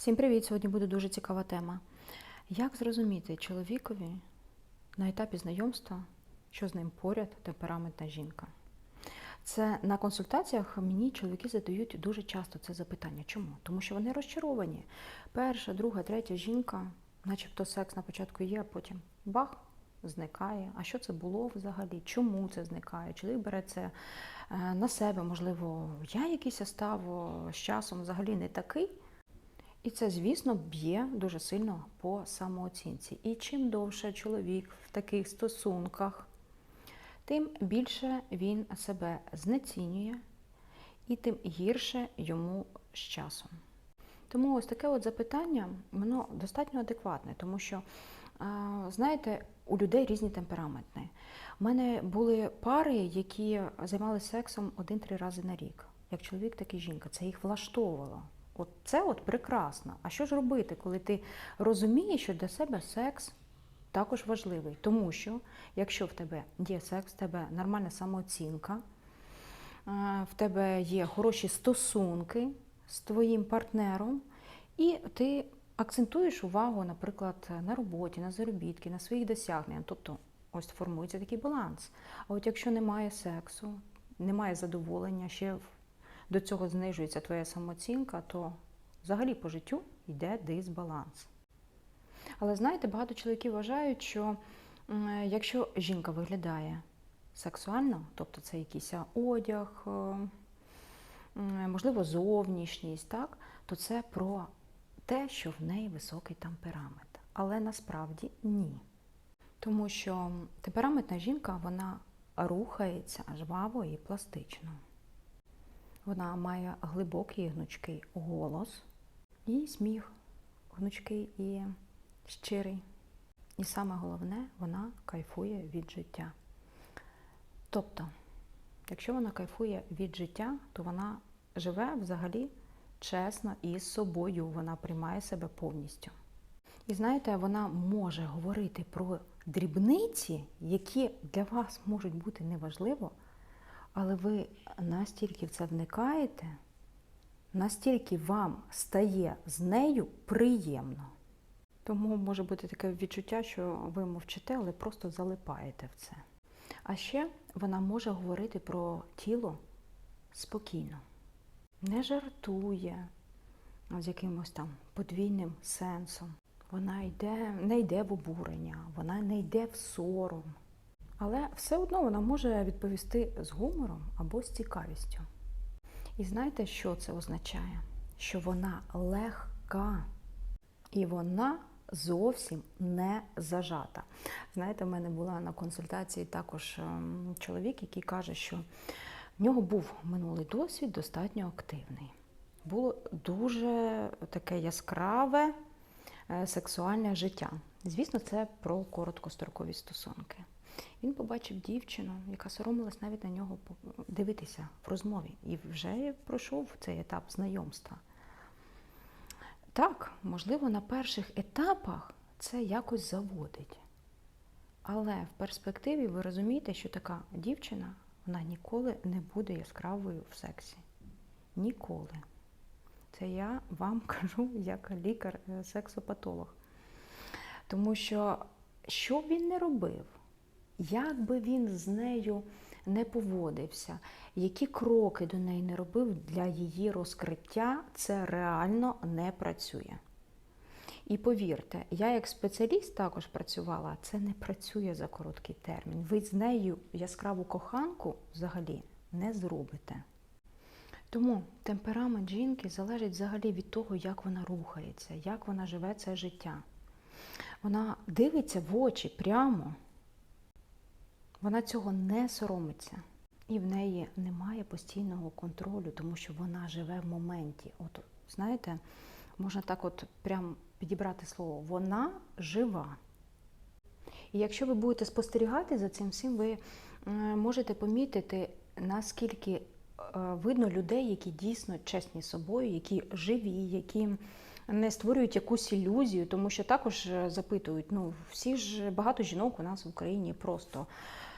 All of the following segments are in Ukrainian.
Всім привіт! Сьогодні буде дуже цікава тема. Як зрозуміти чоловікові на етапі знайомства, що з ним поряд темпераментна жінка? Це на консультаціях мені чоловіки задають дуже часто це запитання. Чому? Тому що вони розчаровані. Перша, друга, третя жінка, начебто секс на початку є, а потім бах, зникає. А що це було взагалі? Чому це зникає? Чоловік бере це е, на себе, можливо, я якийсь став з часом взагалі не такий. І це, звісно, б'є дуже сильно по самооцінці. І чим довше чоловік в таких стосунках, тим більше він себе знецінює і тим гірше йому з часом. Тому ось таке от запитання, воно достатньо адекватне, тому що, знаєте, у людей різні темпераменти. У мене були пари, які займалися сексом один-три рази на рік. Як чоловік, так і жінка. Це їх влаштовувало. От це от прекрасно. А що ж робити, коли ти розумієш, що для себе секс також важливий? Тому що якщо в тебе є секс, в тебе нормальна самооцінка, в тебе є хороші стосунки з твоїм партнером, і ти акцентуєш увагу, наприклад, на роботі, на заробітки, на своїх досягненнях. Тобто ось формується такий баланс. А от якщо немає сексу, немає задоволення, ще до цього знижується твоя самооцінка, то взагалі по життю йде дисбаланс. Але знаєте, багато чоловіків вважають, що якщо жінка виглядає сексуально, тобто це якийсь одяг, можливо, зовнішність, так, то це про те, що в неї високий темперамент. Але насправді ні. Тому що темпераментна жінка вона рухається жваво і пластично. Вона має глибокий гнучкий голос, і сміх гнучкий і щирий. І саме головне, вона кайфує від життя. Тобто, якщо вона кайфує від життя, то вона живе взагалі чесно і з собою, вона приймає себе повністю. І знаєте, вона може говорити про дрібниці, які для вас можуть бути неважливо, але ви настільки в це вникаєте, настільки вам стає з нею приємно. Тому може бути таке відчуття, що ви мовчите, але просто залипаєте в це. А ще вона може говорити про тіло спокійно, не жартує з якимось там подвійним сенсом. Вона йде, не йде в обурення, вона не йде в сором. Але все одно вона може відповісти з гумором або з цікавістю. І знаєте, що це означає? Що вона легка і вона зовсім не зажата. Знаєте, в мене була на консультації також ем, чоловік, який каже, що в нього був минулий досвід достатньо активний. Було дуже таке яскраве е, сексуальне життя. Звісно, це про короткострокові стосунки. Він побачив дівчину, яка соромилась навіть на нього дивитися в розмові, і вже пройшов цей етап знайомства. Так, можливо, на перших етапах це якось заводить. Але в перспективі ви розумієте, що така дівчина вона ніколи не буде яскравою в сексі. Ніколи. Це я вам кажу як лікар-сексопатолог. Тому що, що б він не робив, як би він з нею не поводився, які кроки до неї не робив для її розкриття, це реально не працює. І повірте, я як спеціаліст також працювала, це не працює за короткий термін. Ви з нею яскраву коханку взагалі не зробите. Тому темперамент жінки залежить взагалі від того, як вона рухається, як вона живе це життя. Вона дивиться в очі прямо. Вона цього не соромиться. І в неї немає постійного контролю, тому що вона живе в моменті. От, знаєте, можна так от прям підібрати слово. Вона жива. І якщо ви будете спостерігати за цим всім, ви можете помітити, наскільки видно людей, які дійсно чесні з собою, які живі, які не створюють якусь ілюзію, тому що також запитують, ну всі ж багато жінок у нас в Україні просто е,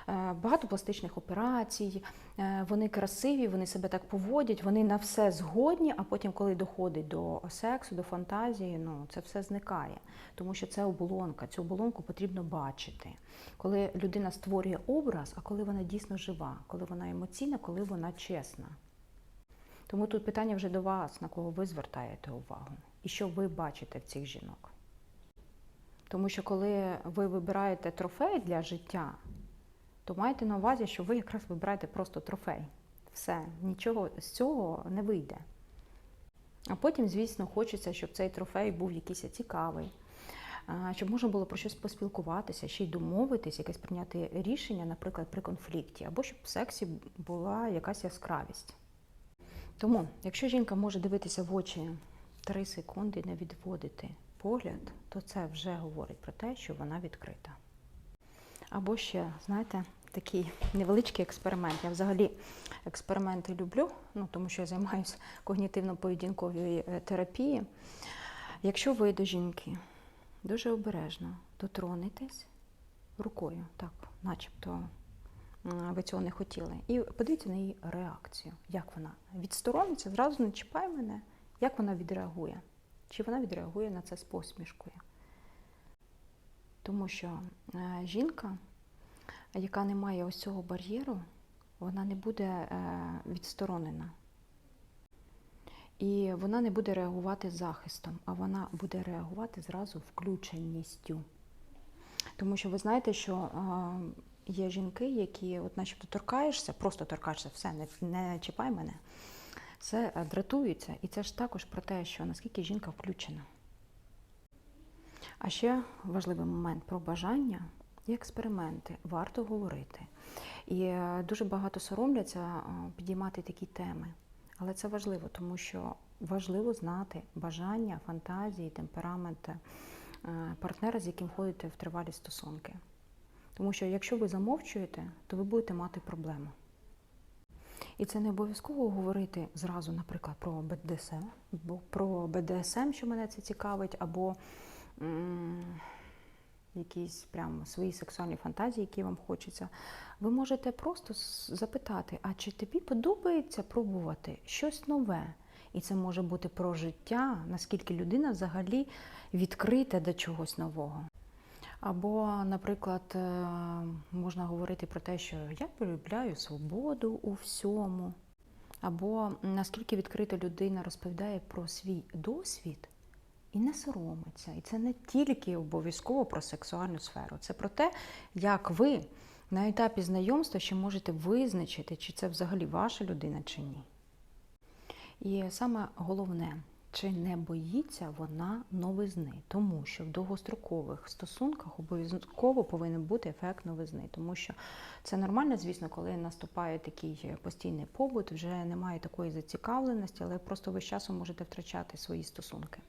багато пластичних операцій, е, вони красиві, вони себе так поводять, вони на все згодні, а потім, коли доходить до сексу, до фантазії, ну це все зникає. Тому що це оболонка. Цю оболонку потрібно бачити. Коли людина створює образ, а коли вона дійсно жива, коли вона емоційна, коли вона чесна. Тому тут питання вже до вас, на кого ви звертаєте увагу і що ви бачите в цих жінок. Тому що коли ви вибираєте трофей для життя, то майте на увазі, що ви якраз вибираєте просто трофей. Все, нічого з цього не вийде. А потім, звісно, хочеться, щоб цей трофей був якийсь цікавий, щоб можна було про щось поспілкуватися, ще й домовитись, якесь прийняти рішення, наприклад, при конфлікті, або щоб в сексі була якась яскравість. Тому, якщо жінка може дивитися в очі 3 секунди і не відводити погляд, то це вже говорить про те, що вона відкрита. Або ще, знаєте, такий невеличкий експеримент. Я взагалі експерименти люблю, ну, тому що я займаюся когнітивно-поведінковою е, терапією. Якщо ви до жінки дуже обережно дотронетесь рукою, так, начебто ви цього не хотіли, і подивіться на її реакцію, як вона відсторониться, зразу не чіпай мене, як вона відреагує. Чи вона відреагує на це з посмішкою? Тому що е, жінка, яка не має ось цього бар'єру, вона не буде е, відсторонена. І вона не буде реагувати захистом, а вона буде реагувати зразу включеністю. Тому що ви знаєте, що е, є жінки, які, от начебто, торкаєшся, просто торкаєшся, все, не, не чіпай мене. Це дратується, і це ж також про те, що наскільки жінка включена. А ще важливий момент про бажання і експерименти. Варто говорити. І е, дуже багато соромляться е, підіймати такі теми. Але це важливо, тому що важливо знати бажання, фантазії, темперамент е, партнера, з яким ходите в тривалі стосунки. Тому що якщо ви замовчуєте, то ви будете мати проблему. І це не обов'язково говорити зразу, наприклад, про БДСМ, бо про БДСМ, що мене це цікавить, або якісь прямо свої сексуальні фантазії, які вам хочеться. Ви можете просто запитати, а чи тобі подобається пробувати щось нове? І це може бути про життя, наскільки людина взагалі відкрита до чогось нового. Або, наприклад, е, можна говорити про те, що я полюбляю свободу у всьому. Або наскільки відкрита людина розповідає про свій досвід і не соромиться. І це не тільки обов'язково про сексуальну сферу, це про те, як ви на етапі знайомства ще можете визначити, чи це взагалі ваша людина, чи ні. І саме головне, чи не боїться вона новизни, тому що в довгострокових стосунках обов'язково повинен бути ефект новизни, тому що це нормально, звісно, коли наступає такий постійний побут, вже немає такої зацікавленості, але просто ви з часом можете втрачати свої стосунки.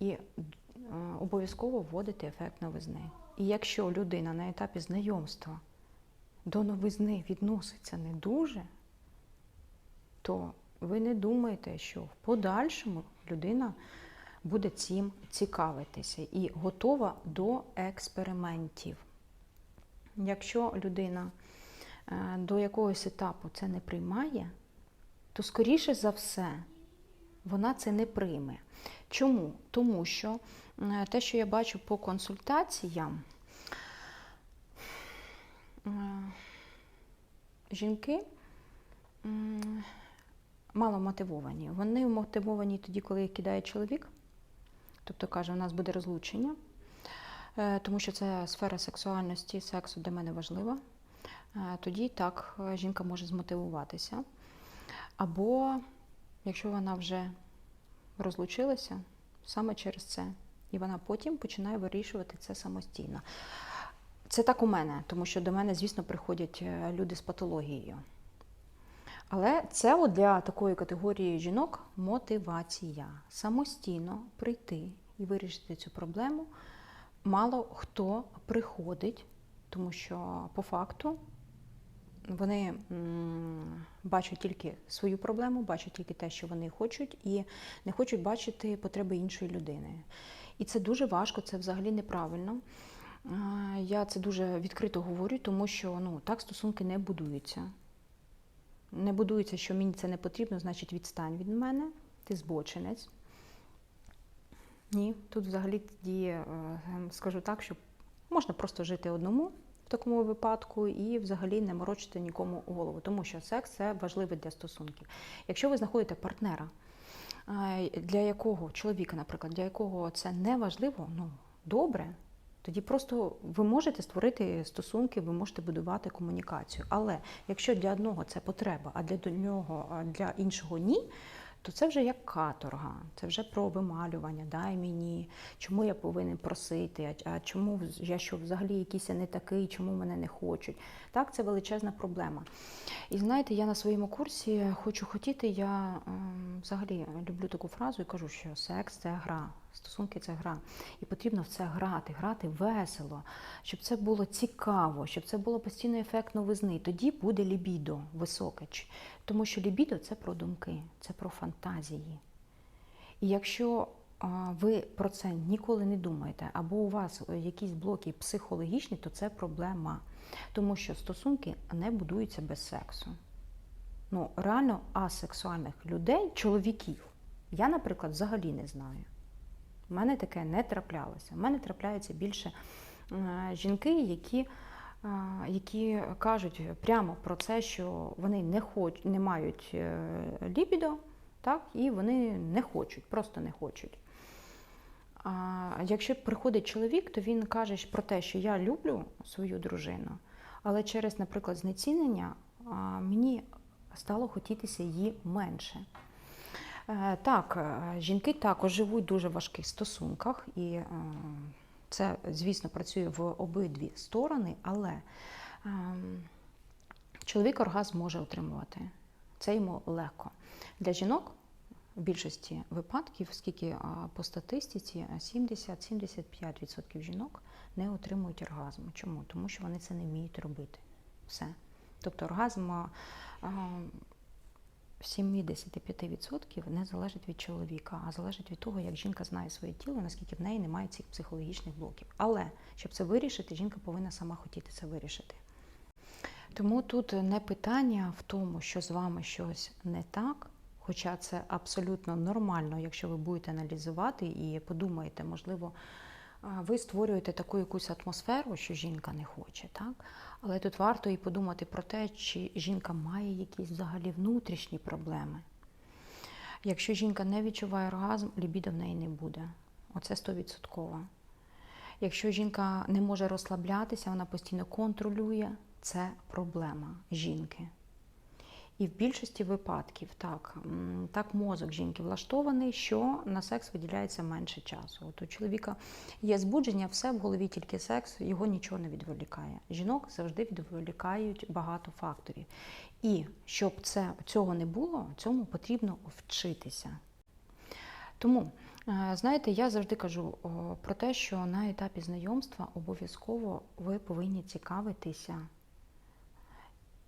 І е, обов'язково вводити ефект новизни. І якщо людина на етапі знайомства до новизни відноситься не дуже, то ви не думаєте, що в подальшому людина буде цим цікавитися і готова до експериментів. Якщо людина е, до якогось етапу це не приймає, то скоріше за все вона це не прийме. Чому? Тому що те, що я бачу по консультаціям, жінки мало мотивовані. Вони мотивовані тоді, коли їх кидає чоловік, тобто каже, у нас буде розлучення, е, тому що це сфера сексуальності, сексу для мене важлива. Е, Тоді так е, жінка може змотивуватися. Або якщо вона вже розлучилася саме через це, і вона потім починає вирішувати це самостійно. Це так у мене, тому що до мене, звісно, приходять е, люди з патологією. Але це от для такої категорії жінок мотивація. Самостійно прийти і вирішити цю проблему. Мало хто приходить, тому що по факту вони бачать тільки свою проблему, бачать тільки те, що вони хочуть, і не хочуть бачити потреби іншої людини. І це дуже важко, це взагалі неправильно. Я це дуже відкрито говорю, тому що ну, так стосунки не будуються. Не будується, що мені це не потрібно, значить відстань від мене, ти збочинець. Ні, тут взагалі тоді е, скажу так, що можна просто жити одному такому випадку і взагалі не морочити нікому голову, тому що секс це важливо для стосунків. Якщо ви знаходите партнера, е, для якого чоловіка, наприклад, для якого це не важливо, ну добре. Тоді просто ви можете створити стосунки, ви можете будувати комунікацію. Але якщо для одного це потреба, а для нього, для іншого ні, то це вже як каторга, це вже про вималювання, дай мені, чому я повинен просити, а чому я що взагалі якийсь я не такий, чому мене не хочуть. Так, це величезна проблема. І знаєте, я на своєму курсі хочу хотіти, я ем, взагалі люблю таку фразу і кажу, що секс це гра, стосунки це гра. І потрібно в це грати, грати весело, щоб це було цікаво, щоб це було постійно ефект новизни. Тоді буде лібідо високе. Тому що лібідо це про думки, це про фантазії. І якщо ви про це ніколи не думаєте, або у вас якісь блоки психологічні, то це проблема. Тому що стосунки не будуються без сексу. Ну, реально асексуальних людей, чоловіків, я, наприклад, взагалі не знаю. У мене таке не траплялося. У мене трапляються більше е, жінки, які, е, які кажуть прямо про це, що вони не хоч, не мають е, лібідо, так, і вони не хочуть, просто не хочуть. А якщо приходить чоловік, то він каже про те, що я люблю свою дружину, але через, наприклад, знецінення мені стало хотітися її менше. Е, Так, е, жінки також живуть в дуже важких стосунках, і е, це, звісно, працює в обидві сторони, але ем, чоловік оргазм може отримувати. Це йому легко. Для жінок в більшості випадків, скільки по статистиці, 70-75% жінок не отримують оргазму. Чому? Тому що вони це не вміють робити. Все. Тобто оргазм а, 75% не залежить від чоловіка, а залежить від того, як жінка знає своє тіло, наскільки в неї немає цих психологічних блоків. Але щоб це вирішити, жінка повинна сама хотіти це вирішити. Тому тут не питання в тому, що з вами щось не так, хоча це абсолютно нормально, якщо ви будете аналізувати і подумаєте, можливо, ви створюєте таку якусь атмосферу, що жінка не хоче, так? Але тут варто і подумати про те, чи жінка має якісь взагалі внутрішні проблеми. Якщо жінка не відчуває оргазм, лібідо в неї не буде. Оце 100%. Якщо жінка не може розслаблятися, вона постійно контролює, це проблема жінки. І в більшості випадків так, так мозок жінки влаштований, що на секс виділяється менше часу. От у чоловіка є збудження, все в голові тільки секс, його нічого не відволікає. Жінок завжди відволікають багато факторів. І щоб це, цього не було, цьому потрібно вчитися. Тому, е, знаєте, я завжди кажу про те, що на етапі знайомства обов'язково ви повинні цікавитися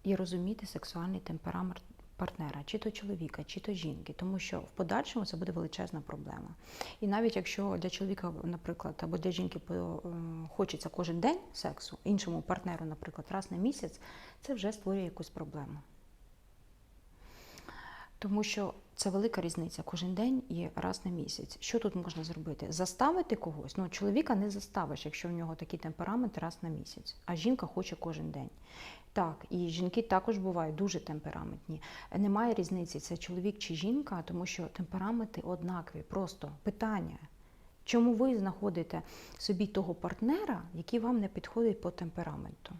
і розуміти сексуальний темперамент партнера, чи то чоловіка, чи то жінки, тому що в подальшому це буде величезна проблема. І навіть якщо для чоловіка, наприклад, або для жінки е, хочеться кожен день сексу, іншому партнеру, наприклад, раз на місяць, це вже створює якусь проблему. Тому що це велика різниця кожен день і раз на місяць. Що тут можна зробити? Заставити когось? Ну, чоловіка не заставиш, якщо в нього такий темперамент раз на місяць, а жінка хоче кожен день. Так, і жінки також бувають дуже темпераментні. Немає різниці, це чоловік чи жінка, тому що темпераменти однакові. Просто питання. Чому ви знаходите собі того партнера, який вам не підходить по темпераменту?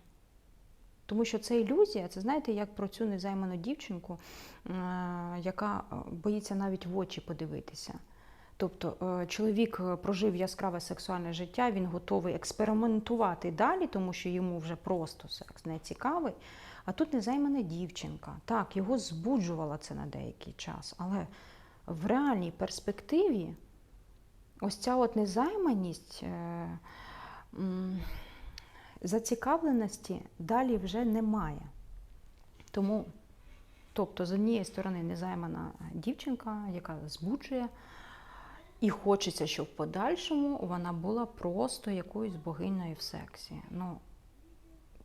Тому що це ілюзія, це знаєте, як про цю незайману дівчинку, е, яка е, боїться навіть в очі подивитися. Тобто е, чоловік прожив яскраве сексуальне життя, він готовий експериментувати далі, тому що йому вже просто секс не цікавий. А тут незаймана дівчинка. Так, його збуджувало це на деякий час, але в реальній перспективі ось ця от незайманість. е, зацікавленості далі вже немає. Тому, тобто, з однієї сторони, незаймана дівчинка, яка збуджує, І хочеться, щоб в подальшому вона була просто якоюсь богинею в сексі. Ну,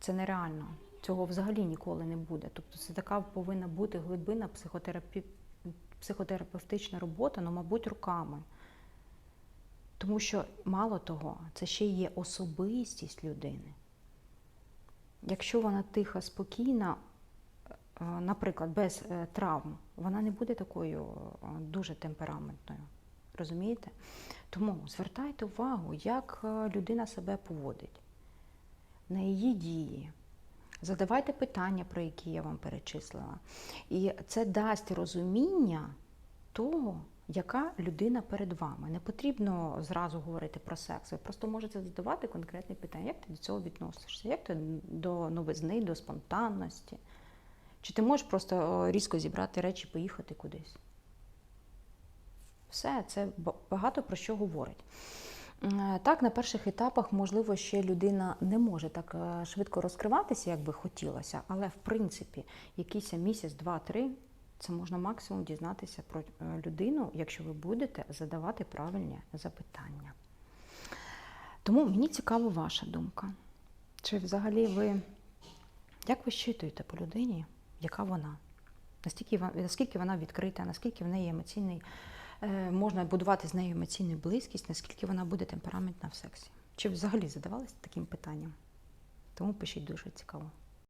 це нереально. Цього взагалі ніколи не буде. Тобто це така повинна бути глибинна психотерапі... психотерапевтична робота, ну, мабуть, руками. Тому що, мало того, це ще є особистість людини. Якщо вона тиха, спокійна, е, наприклад, без е, травм, вона не буде такою е, дуже темпераментною. Розумієте? Тому звертайте увагу, як людина себе поводить, на її дії. Задавайте питання, про які я вам перечислила. І це дасть розуміння того, яка людина перед вами. Не потрібно зразу говорити про секс. Ви просто можете задавати конкретне питання, як ти до цього відносишся, як ти до новизни, до спонтанності. Чи ти можеш просто різко зібрати речі, поїхати кудись? Все, це багато про що говорить. Е, Так, на перших етапах, можливо, ще людина не може так е, швидко розкриватися, як би хотілося, але в принципі, якийсь місяць, два-три, це можна максимум дізнатися про е, людину, якщо ви будете задавати правильні запитання. Тому мені цікава ваша думка. Чи взагалі ви як ви щитуєте по людині, яка вона? Наскільки, наскільки вона відкрита, наскільки в неї емоційний, е, можна будувати з нею емоційну близькість, наскільки вона буде темпераментна в сексі? Чи взагалі задавалися таким питанням? Тому пишіть дуже цікаво.